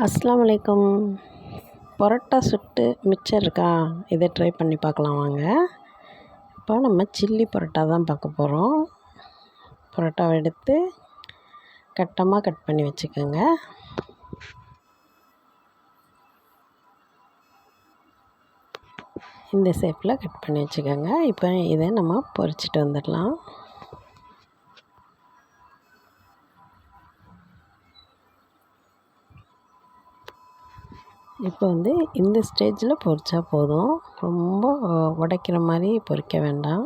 அஸ்ஸலாமு அலைக்கும் பரோட்டா சுட்டு மிச்சர் இருக்கா? இதை ட்ரை பண்ணி பார்க்கலாம் வாங்க. இப்போ நம்ம சில்லி பரோட்டா தான் பார்க்க போகிறோம் பரோட்டாவை எடுத்து கட்டமாக கட் பண்ணி வச்சுக்கோங்க. இந்த ஷேப்பில் கட் பண்ணி வச்சுக்கோங்க. இப்போ இதை நம்ம பொறிச்சிட்டு வந்துடலாம். இப்போ வந்து இந்த ஸ்டேஜில் பொறிச்சா போதும். ரொம்ப உடைக்கிற மாதிரி பொரிக்க வேண்டாம்.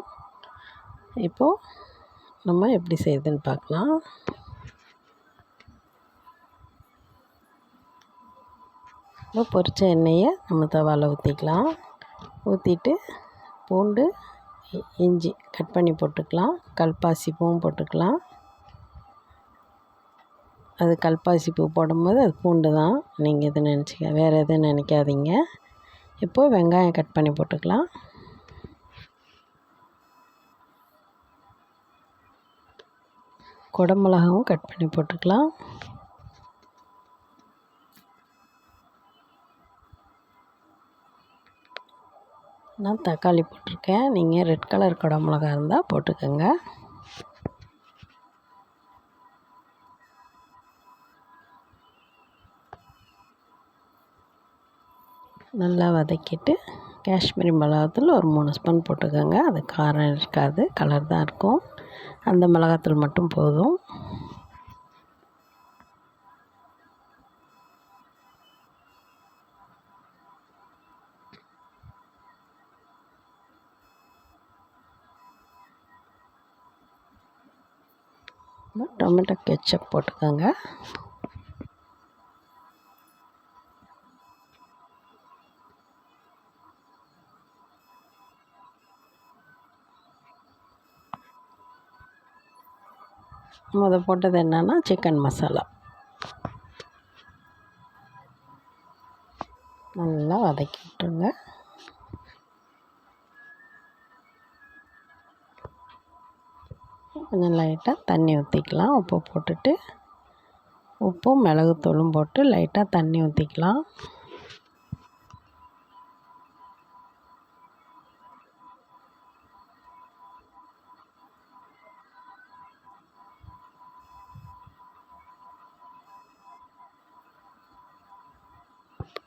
இப்போது நம்ம எப்படி செய்யுதுன்னு பார்க்கலாம். இப்போ பொரித்த எண்ணெயை நம்ம தவாவில் ஊற்றிக்கலாம் ஊற்றிட்டு பூண்டு இஞ்சி கட் பண்ணி போட்டுக்கலாம். கல்பாசி பூவும் போட்டுக்கலாம். அது கல்பாசி பூ போடும்போது அது பூண்டு தான். நீங்கள் எதுவும் நினச்சிக்க வேறு எதுவும் நினைக்காதீங்க. இப்போது வெங்காயம் கட் பண்ணி போட்டுக்கலாம். குடமிளகாவும் கட் பண்ணி போட்டுக்கலாம். நான் தக்காளி போட்டிருக்கேன். நீங்கள் ரெட் கலர் குடமிளகா இருந்தால் போட்டுக்கோங்க. நல்லா வதக்கிட்டு காஷ்மீரி மிளகாத்தூள் ஒரு மூணு ஸ்பூன் போட்டுக்கோங்க. அது காரம் இருக்காது கலர் தான் இருக்கும். அந்த மிளகாத்தூள் மட்டும் போதும். டொமேட்டோ கெச்சப் போட்டுக்கோங்க. முத போட்டது என்னென்னா சிக்கன் மசாலா நல்லா வதக்கி விட்டுருங்க கொஞ்சம் லைட்டாக தண்ணி ஊற்றிக்கலாம் உப்பு போட்டுட்டு உப்பும் மிளகுத்தூளும் போட்டு லைட்டாக தண்ணி ஊற்றிக்கலாம்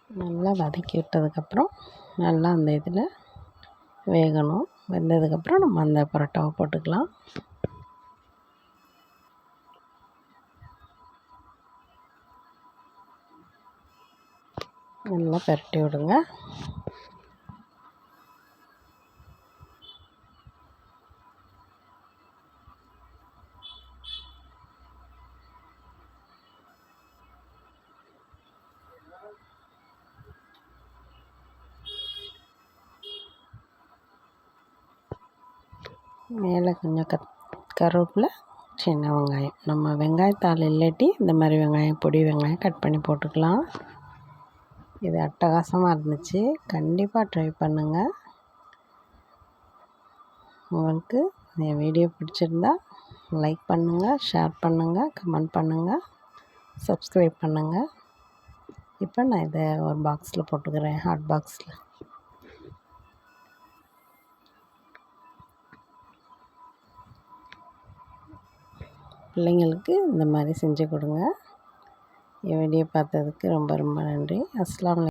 நல்லா வதக்கி விட்டதுக்கப்புறம் நல்லா அந்த இதில் வேகணும். வெந்ததுக்கப்புறம் நம்ம அந்த பரோட்டாவை போட்டுக்கலாம். நல்லா பரட்டி விடுங்க. மேலே கொஞ்சம் கத் கருவேப்பில் சின்ன வெங்காயம். நம்ம வெங்காயத்தாள் இல்லாட்டி இந்த மாதிரி வெங்காயம் பொடி வெங்காயம் கட் பண்ணி போட்டுக்கலாம். இது அட்டகாசமாக இருந்துச்சு. கண்டிப்பாக ட்ரை பண்ணுங்கள் உங்களுக்கு என் வீடியோ பிடிச்சிருந்தா லைக் பண்ணுங்கள் ஷேர் பண்ணுங்கள் கமெண்ட் பண்ணுங்கள் சப்ஸ்கிரைப் பண்ணுங்கள் இப்போ நான் இதை ஒரு பாக்ஸில் போட்டுக்கிறேன் ஹாட் பாக்ஸில் பிள்ளைங்களுக்கு இந்த மாதிரி செஞ்சு கொடுங்க. என் வீடியோ பார்த்ததுக்கு ரொம்ப ரொம்ப நன்றி. அஸ்லாம்